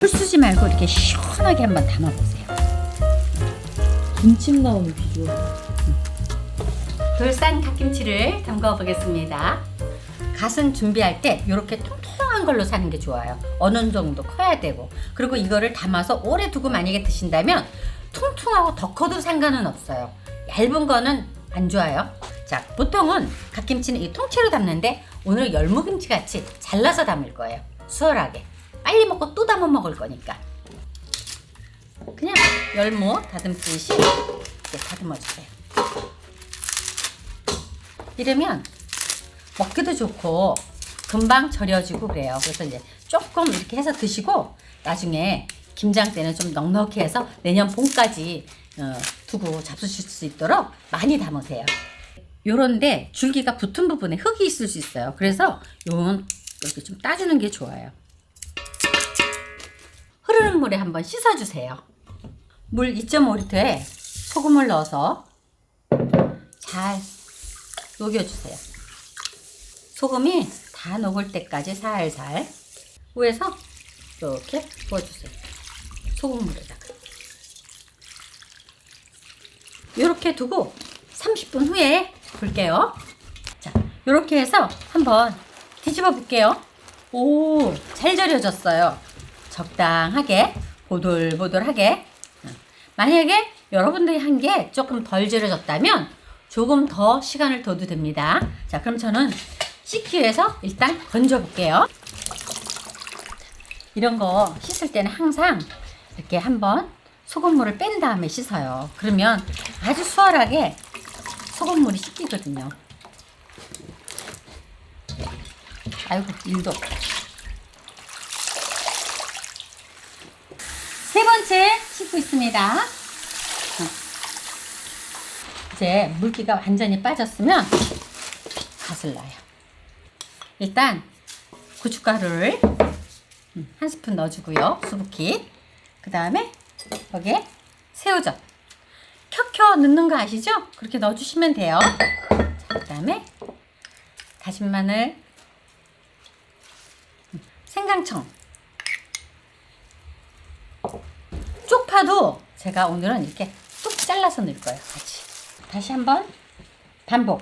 풀 쓰지 말고 이렇게 시원하게 한번 담아보세요. 군침 나오는 비주얼. 돌산 갓김치를 담가 보겠습니다. 갓은 준비할 때 이렇게 통통한 걸로 사는 게 좋아요. 어느 정도 커야 되고 그리고 이거를 담아서 오래 두고 만약에 드신다면 통통하고 더 커도 상관은 없어요. 얇은 거는 안 좋아요. 자, 보통은 갓김치는 이 통째로 담는데 오늘 열무김치 같이 잘라서 담을 거예요. 수월하게. 빨리 먹고 또 담아 먹을 거니까. 그냥 열무 다듬듯이 이렇게 다듬어 주세요. 이러면 먹기도 좋고 금방 절여지고 그래요. 그래서 이제 조금 이렇게 해서 드시고 나중에 김장 때는 좀 넉넉히 해서 내년 봄까지 어, 두고 잡수실 수 있도록 많이 담으세요. 요런데 줄기가 붙은 부분에 흙이 있을 수 있어요. 그래서 요건 이렇게 좀 따주는 게 좋아요. 흐르는 물에 한번 씻어주세요. 물 2.5리터에 소금을 넣어서 잘 녹여주세요. 소금이 다 녹을 때까지 살살 위에서 이렇게 부어주세요. 소금물에다가 이렇게 두고 30분 후에 볼게요. 자, 이렇게 해서 한번 뒤집어 볼게요. 오, 잘 절여졌어요. 적당하게 보들보들하게. 만약에 여러분들이 한 게 조금 덜 절여졌다면 조금 더 시간을 둬도 됩니다. 자, 그럼 저는 위해서 일단 건져 볼게요. 이런 거 씻을 때는 항상 이렇게 한번 소금물을 뺀 다음에 씻어요. 그러면 아주 수월하게 소금물이 씻기거든요. 아이고, 일도. 세 번째 씻고 있습니다. 이제 물기가 완전히 빠졌으면 갓을 넣어요. 일단 고춧가루를 음, 한 스푼 넣어주고요. 수북히. 그 다음에 여기에 새우젓. 켜켜 넣는 거 아시죠? 그렇게 넣어주시면 돼요. 자, 그 다음에 다진 마늘, 음, 생강청. 쪽파도 제가 오늘은 이렇게 뚝 잘라서 넣을 거예요. 같이. 다시 한번 반복.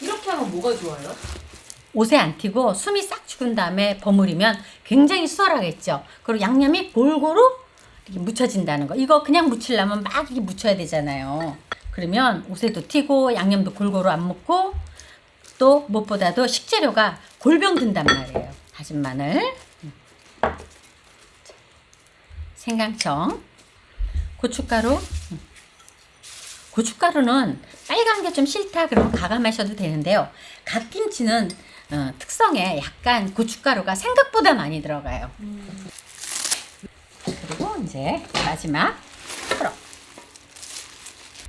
이렇게 하면 뭐가 좋아요? 옷에 안 튀고 숨이 싹 죽은 다음에 버무리면 굉장히 수월하겠죠. 그리고 양념이 골고루 이렇게 묻혀진다는 거. 이거 그냥 묻히려면 막 이렇게 묻혀야 되잖아요. 그러면 옷에도 튀고 양념도 골고루 안 묻고 또 무엇보다도 식재료가 골병 든단 말이에요. 다진 마늘, 음. 생강청, 고춧가루. 음. 고춧가루는 빨간 게 좀 싫다 그러면 가감하셔도 되는데요. 갓김치는 어, 특성에 약간 고춧가루가 생각보다 많이 들어가요. 그리고 이제 마지막 풀어.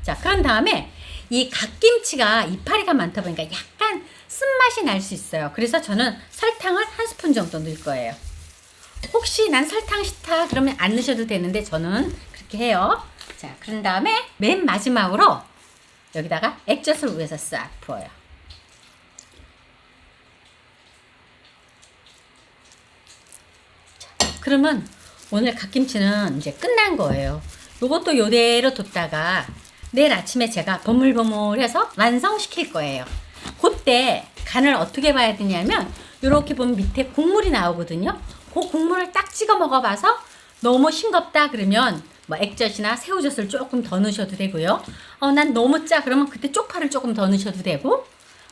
자, 그런 다음에 이 갓김치가 이파리가 많다 보니까 약간 쓴맛이 날 수 있어요. 그래서 저는 설탕을 한 스푼 정도 넣을 거예요. 혹시 난 설탕 싫다 그러면 안 넣으셔도 되는데 저는 그렇게 해요. 자, 그런 다음에 맨 마지막으로 여기다가 액젓을 위에서 싹 부어요. 자, 그러면 오늘 갓김치는 이제 끝난 거예요. 요것도 요대로 뒀다가 내일 아침에 제가 버물버물해서 완성시킬 거예요. 그때 간을 어떻게 봐야 되냐면 이렇게 보면 밑에 국물이 나오거든요. 그 국물을 딱 찍어 먹어봐서 너무 싱겁다 그러면 뭐 액젓이나 새우젓을 조금 더 넣으셔도 되고요. 어, 난 너무 짜 그러면 그때 쪽파를 조금 더 넣으셔도 되고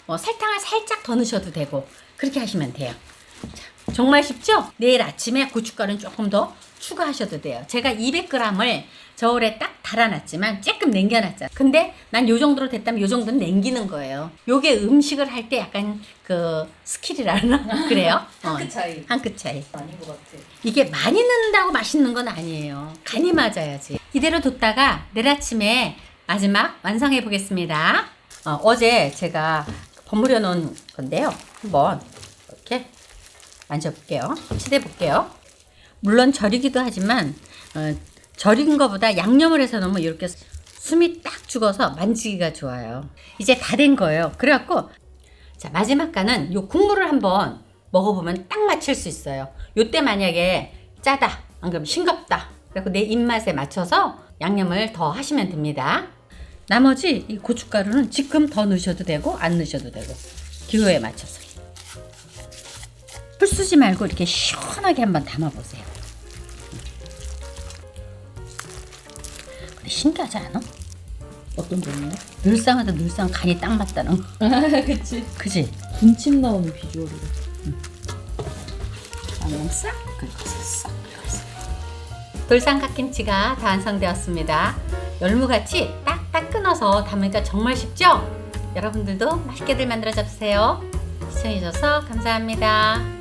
뭐 설탕을 살짝 더 넣으셔도 되고 그렇게 하시면 돼요. 자, 정말 쉽죠? 내일 아침에 고춧가루는 조금 더 추가하셔도 돼요. 제가 200g을 저울에 딱 달아놨지만 조금 남겨놨잖아. 근데 난 요 정도로 됐다면 요 정도는 남기는 거예요. 요게 음식을 할 때 약간 그 스킬이라나 그래요? 한끗 차이. 한끗 차이. 아닌 것 같아. 이게 많이 넣는다고 맛있는 건 아니에요. 간이 맞아야지. 이대로 뒀다가 내일 아침에 마지막 완성해 보겠습니다. 어, 제 제가 버무려 놓은 건데요. 한번 이렇게 만져볼게요. 치대 볼게요. 물론 절이기도 하지만 어, 절인 것보다 양념을 해서 넣으면 이렇게 숨이 딱 죽어서 만지기가 좋아요. 이제 다 된 거예요. 그래갖고 자 마지막 간은 요 국물을 한번 먹어보면 딱 맞출 수 있어요. 요때 만약에 짜다, 안 그러면 싱겁다. 그리고 내 입맛에 맞춰서 양념을 더 하시면 됩니다. 나머지 이 고춧가루는 지금 더 넣으셔도 되고 안 넣으셔도 되고 기호에 맞춰서 풀 쓰지 말고 이렇게 시원하게 한번 담아보세요. 근데 신기하지 않아? 어떤 점이요? 늘상하다 늘상 간이 딱 맞다는 거. 아, 그치. 그지? 군침 나오는 비주얼이래. 양념 싹 긁어서 싹 긁어서 돌산갓김치가 다 완성되었습니다 열무같이 딱딱 끊어서 담으니까 정말 쉽죠? 여러분들도 맛있게들 만들어 잡수세요 시청해주셔서 감사합니다